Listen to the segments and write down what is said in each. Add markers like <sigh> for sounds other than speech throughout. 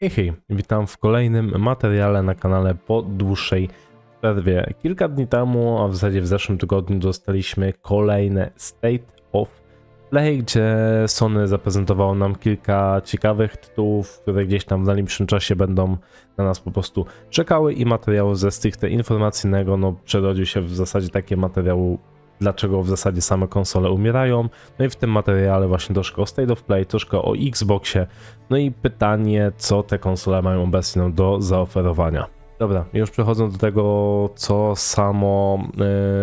Hej, hej, witam w kolejnym materiale na kanale po dłuższej przerwie. Kilka dni temu, a w zasadzie w zeszłym tygodniu dostaliśmy kolejne State of Play, gdzie Sony zaprezentowało nam kilka ciekawych tytułów, które gdzieś tam w najbliższym czasie będą na nas po prostu czekały i materiału ze stricte informacyjnego, no przerodził się w zasadzie takie materiału dlaczego w zasadzie same konsole umierają. No i w tym materiale właśnie troszkę o State of Play, troszkę o Xboxie, no i pytanie, co te konsole mają obecnie do zaoferowania. Dobra, już przechodząc do tego, co samo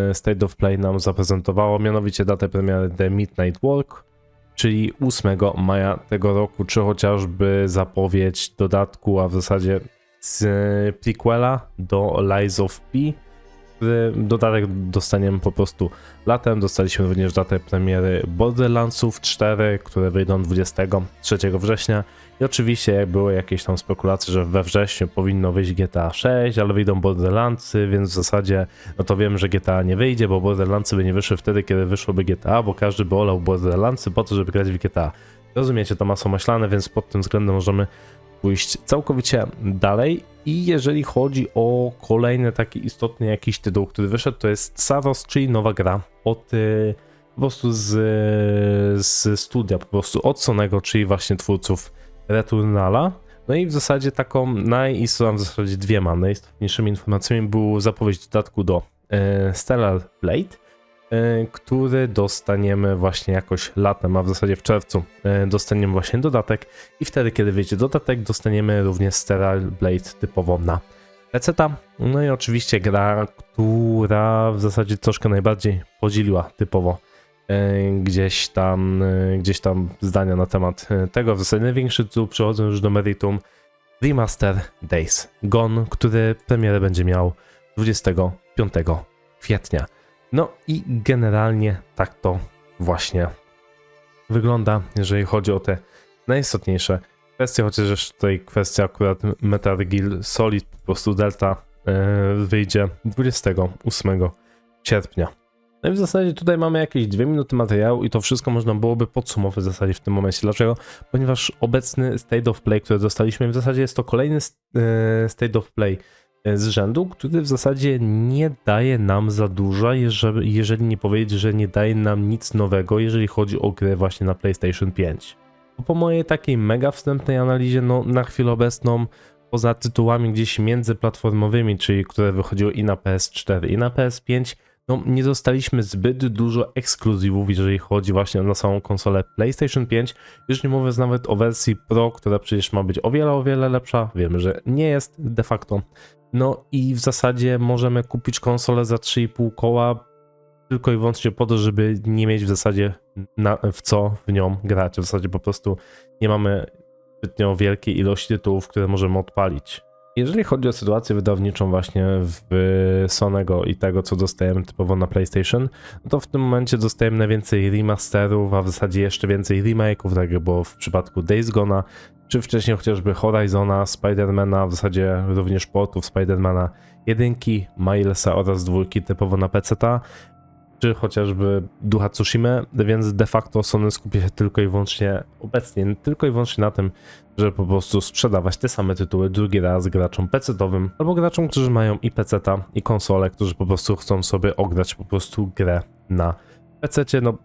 e, State of Play nam zaprezentowało, mianowicie datę premiery The Midnight Walk, czyli 8 maja tego roku, czy chociażby zapowiedź dodatku, a w zasadzie z prequela do Lies of P, dodatek dostaniemy po prostu latem. Dostaliśmy również datę premiery Borderlandsów 4, które wyjdą 23 września. I oczywiście były jakieś tam spekulacje, że we wrześniu powinno wyjść GTA 6, ale wyjdą Borderlandsy, więc w zasadzie no to wiem, że GTA nie wyjdzie, bo Borderlandsy by nie wyszły wtedy, kiedy wyszłoby GTA, bo każdy by olał Borderlandsy po to, żeby grać w GTA. Rozumiecie, to masło maślane, więc pod tym względem możemy pójść całkowicie dalej. I jeżeli chodzi o kolejny taki istotny jakiś tytuł, który wyszedł, to jest Saros, czyli nowa gra od y, po prostu z, z studia, po prostu od Sonego, czyli właśnie twórców Returnala. No i w zasadzie taką najistotniejszą, w zasadzie dwiema najistotniejszymi informacjami był zapowiedź dodatku do e, Stellar Blade, który dostaniemy właśnie jakoś latem, a w zasadzie w czerwcu e, dostaniemy właśnie dodatek i wtedy, kiedy wyjdzie dodatek, dostaniemy również Stellar Blade typowo na PC. No i oczywiście gra, która w zasadzie troszkę najbardziej podzieliła typowo e, gdzieś tam, e, gdzieś tam zdania na temat e, tego. W zasadzie największy tytuł, przechodząc już do meritum, Remaster Days Gone, który premierę będzie miał 25 kwietnia. No i generalnie tak to właśnie wygląda, jeżeli chodzi o te najistotniejsze kwestie, chociaż tutaj kwestia akurat Metal Gear Solid, po prostu Delta e, wyjdzie 28 sierpnia. No i w zasadzie tutaj mamy jakieś dwie minuty materiału i to wszystko można byłoby podsumować w zasadzie w tym momencie. Dlaczego? Ponieważ obecny State of Play, który dostaliśmy, w zasadzie jest to kolejny e, State of Play z rzędu, który w zasadzie nie daje nam za dużo, jeżeli, nie powiedzieć, że nie daje nam nic nowego, jeżeli chodzi o grę właśnie na PlayStation 5. Bo po mojej takiej mega wstępnej analizie, no na chwilę obecną, poza tytułami gdzieś międzyplatformowymi, czyli które wychodziły i na PS4 i na PS5, no nie dostaliśmy zbyt dużo ekskluzywów, jeżeli chodzi właśnie na samą konsolę PlayStation 5. Już nie mówię nawet o wersji Pro, która przecież ma być o wiele, o wiele lepsza. Wiemy, że nie jest de facto. No i w zasadzie możemy kupić konsolę za 3,5 koła tylko i wyłącznie po to, żeby nie mieć w zasadzie na, w co w nią grać. W zasadzie po prostu nie mamy zbytnio wielkiej ilości tytułów, które możemy odpalić. Jeżeli chodzi o sytuację wydawniczą właśnie w Sonego i tego, co dostajemy typowo na PlayStation, no to w tym momencie dostajemy najwięcej remasterów, a w zasadzie jeszcze więcej remake'ów, tak jak było w przypadku Days Gone'a, czy wcześniej chociażby Horizona, Spidermana, w zasadzie również portów Spidermana jedynki, Milesa oraz dwójki typowo na PC-ta, czy chociażby Ducha Tsushima, więc de facto Sony skupia się tylko i wyłącznie obecnie, tylko i wyłącznie na tym, żeby po prostu sprzedawać te same tytuły drugi raz graczom PC-owym albo graczom, którzy mają i PC-ta i konsole, którzy po prostu chcą sobie ograć po prostu grę na PC-cie. No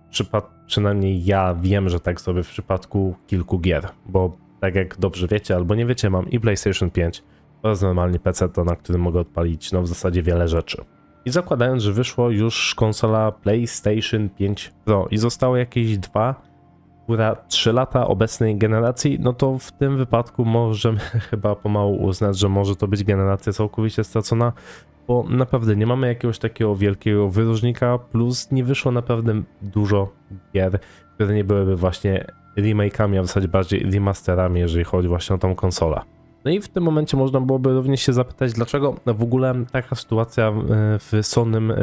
przynajmniej ja wiem, że tak sobie w przypadku kilku gier, bo tak jak dobrze wiecie albo nie wiecie, mam i PlayStation 5 oraz normalnie PC, na którym mogę odpalić no w zasadzie wiele rzeczy. I zakładając, że wyszło już konsola PlayStation 5 Pro i zostało jakieś dwa, która 3 lata obecnej generacji, no to w tym wypadku możemy <laughs> chyba pomału uznać, że może to być generacja całkowicie stracona, bo naprawdę nie mamy jakiegoś takiego wielkiego wyróżnika, plus nie wyszło naprawdę dużo gier, które nie byłyby właśnie remake'ami, a w zasadzie bardziej remasterami, jeżeli chodzi właśnie o tą konsolę. No i w tym momencie można byłoby również się zapytać, dlaczego w ogóle taka sytuacja e, w Sonym e,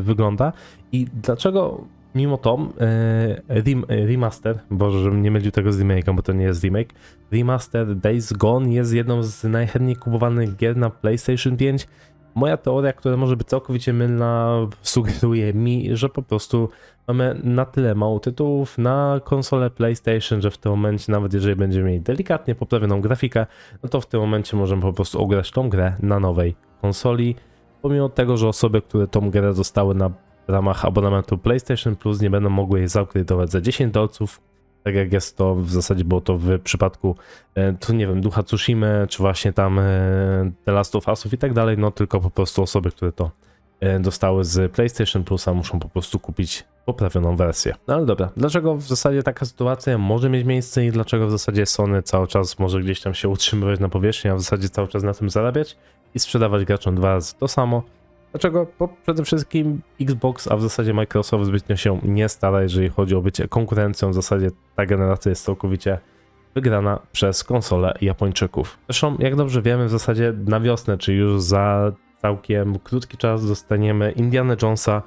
wygląda i dlaczego mimo to e, rem, remaster, boże, żebym nie mylił tego z remake'em, bo to nie jest remake, remaster Days Gone jest jedną z najchętniej kupowanych gier na PlayStation 5 Moja teoria, która może być całkowicie mylna, sugeruje mi, że po prostu mamy na tyle mało tytułów na konsolę PlayStation, że w tym momencie, nawet jeżeli będziemy mieli delikatnie poprawioną grafikę, no to w tym momencie możemy po prostu ograć tą grę na nowej konsoli. Pomimo tego, że osoby, które tą grę dostały na w ramach abonamentu PlayStation Plus nie będą mogły jej zaupgrade'ować za 10 dolców, tak jak jest to w zasadzie było to w przypadku e, tu nie wiem, Ducha Tsushimy, czy właśnie tam e, The Last of Usów i tak dalej, no tylko po prostu osoby, które to e, dostały z PlayStation Plusa muszą po prostu kupić poprawioną wersję. No ale dobra, dlaczego w zasadzie taka sytuacja może mieć miejsce i dlaczego w zasadzie Sony cały czas może gdzieś tam się utrzymywać na powierzchni, a w zasadzie cały czas na tym zarabiać i sprzedawać graczom dwa razy to samo? Dlaczego? Bo przede wszystkim Xbox, a w zasadzie Microsoft zbytnio się nie stara, jeżeli chodzi o bycie konkurencją. W zasadzie ta generacja jest całkowicie wygrana przez konsolę Japończyków. Zresztą, jak dobrze wiemy, w zasadzie na wiosnę, czy już za całkiem krótki czas dostaniemy Indiana Jonesa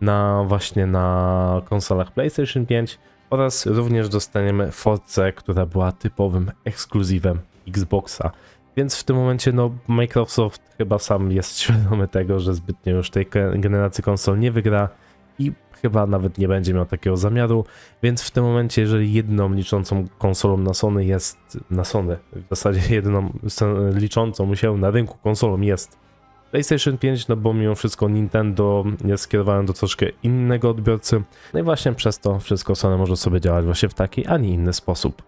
na właśnie na konsolach PlayStation 5 oraz również dostaniemy Force, która była typowym ekskluzywem Xboxa. Więc w tym momencie no, Microsoft chyba sam jest <laughs> świadomy tego, że zbytnio już tej generacji konsol nie wygra i chyba nawet nie będzie miał takiego zamiaru, więc w tym momencie, jeżeli jedyną liczącą konsolą na Sony jest na Sony, w zasadzie jedyną s- liczącą się na rynku konsolą jest PlayStation 5, no bo mimo wszystko Nintendo jest skierowane do troszkę innego odbiorcy, no i właśnie przez to wszystko Sony może sobie działać właśnie w taki, a nie inny sposób.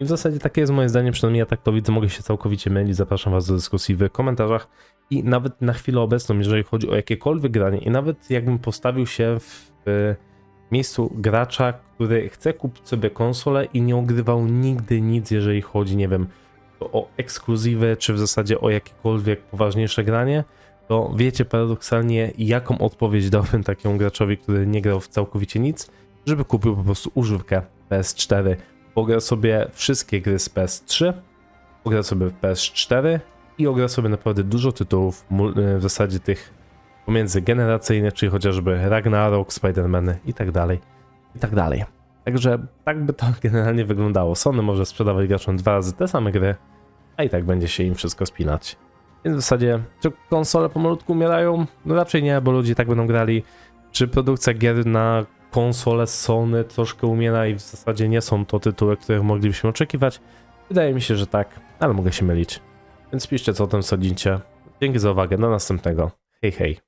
I w zasadzie takie jest moje zdanie, przynajmniej ja tak to widzę, mogę się całkowicie mylić, zapraszam was do dyskusji w komentarzach. I nawet na chwilę obecną, jeżeli chodzi o jakiekolwiek granie i nawet jakbym postawił się w, miejscu gracza, który chce kupić sobie konsolę i nie ogrywał nigdy nic, jeżeli chodzi, nie wiem, o ekskluzywy, czy w zasadzie o jakiekolwiek poważniejsze granie, to wiecie paradoksalnie, jaką odpowiedź dałbym takiemu graczowi, który nie grał w całkowicie nic, żeby kupił po prostu używkę PS4 pogra sobie wszystkie gry z PS3, pogra sobie w PS4 i ogra sobie naprawdę dużo tytułów, e, w zasadzie tych pomiędzy generacyjnych, czyli chociażby Ragnarok, Spider-Man i tak dalej, i tak dalej. Także tak by to <laughs> generalnie wyglądało. Sony może sprzedawać graczom dwa razy te same gry, a i tak będzie się im wszystko spinać. Więc w zasadzie, czy konsole pomalutku umierają? No raczej nie, bo ludzie tak będą grali. Czy produkcja gier na konsole Sony troszkę umiera i w zasadzie nie są to tytuły, których moglibyśmy oczekiwać? Wydaje mi się, że tak, ale mogę się mylić. Więc piszcie co o tym sądzicie. Dzięki za uwagę, do następnego. Hej hej.